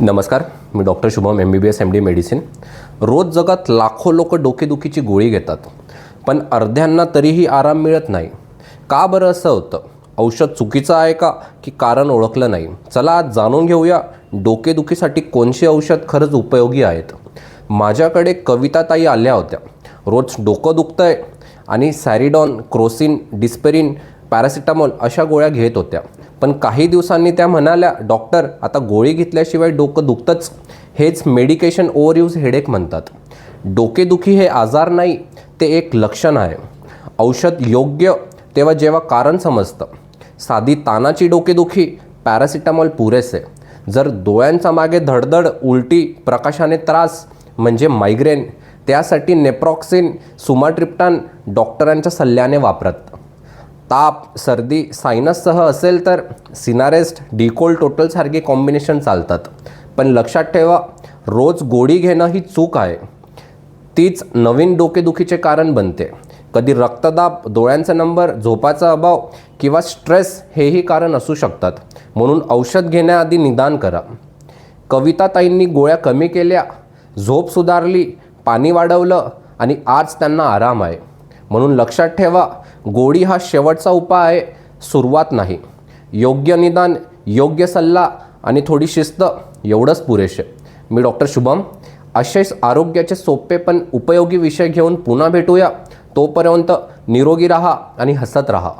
नमस्कार मी doctor Shubham M B B S M D medicine रोज जगात लाखो लोक डोकेदुखीची गोळी घेतात पण अर्ध्यांना तरीही आराम मिळत नाही. का बरं असं होतं? औषध चुकीचं आहे का? की कारण ओळखलं नाही? चला आज जाणून घेऊया डोकेदुखीसाठी कोणशी औषध खरंच उपयोगी आहेत. माझ्याकडे कविताताई आल्या होत्या. रोज डोकं दुखतं आहे आणि सॅरिडॉन क्रोसिन डिस्पेरिन पॅरासिटामॉल अशा गोळ्या घेत होत्या. पण काही दिवसांनी त्या म्हणाल्या डॉक्टर आता गोळी घेतल्याशिवाय डोकं दुखतंच. हेच मेडिकेशन ओव्हरयूज हेडेक म्हणतात. डोकेदुखी हे आजार नाही ते एक लक्षण आहे. औषध योग्य तेव्हा जेव्हा कारण समजतं. साधी तानाची डोकेदुखी पॅरासिटामॉल पुरेसे. जर डोळ्यांचा मागे धडधड उलटी प्रकाशाने त्रास म्हणजे मायग्रेन त्यासाठी नेप्रॉक्सिन सुमाट्रिप्टान डॉक्टरांच्या सल्ल्याने वापरत. ताप सर्दी सायनससह असेल तर सिनारेस्ट डिकोल टोटलसारखे कॉम्बिनेशन चालतात. पण लक्षात ठेवा रोज गोळी घेणं ही चूक आहे. तीच नवीन डोकेदुखीचे कारण बनते. कधी रक्तदाब डोळ्यांचा नंबर झोपाचा अभाव किंवा स्ट्रेस हेही कारण असू शकतात. म्हणून औषध घेण्याआधी निदान करा. कविताताईंनी गोळ्या कमी केल्या झोप सुधारली पाणी वाढवलं आणि आज त्यांना आराम आहे. म्हणून लक्षात ठेवा गोळी हा शेवटचा उपाय आहे सुरुवात नाही. योग्य निदान योग्य सल्ला आणि थोडी शिस्त एवढंच पुरेसे. मी डॉक्टर शुभम असेच आरोग्याचे सोपे पण उपयोगी विषय घेऊन पुन्हा भेटूया. तोपर्यंत निरोगी राहा आणि हसत राहा.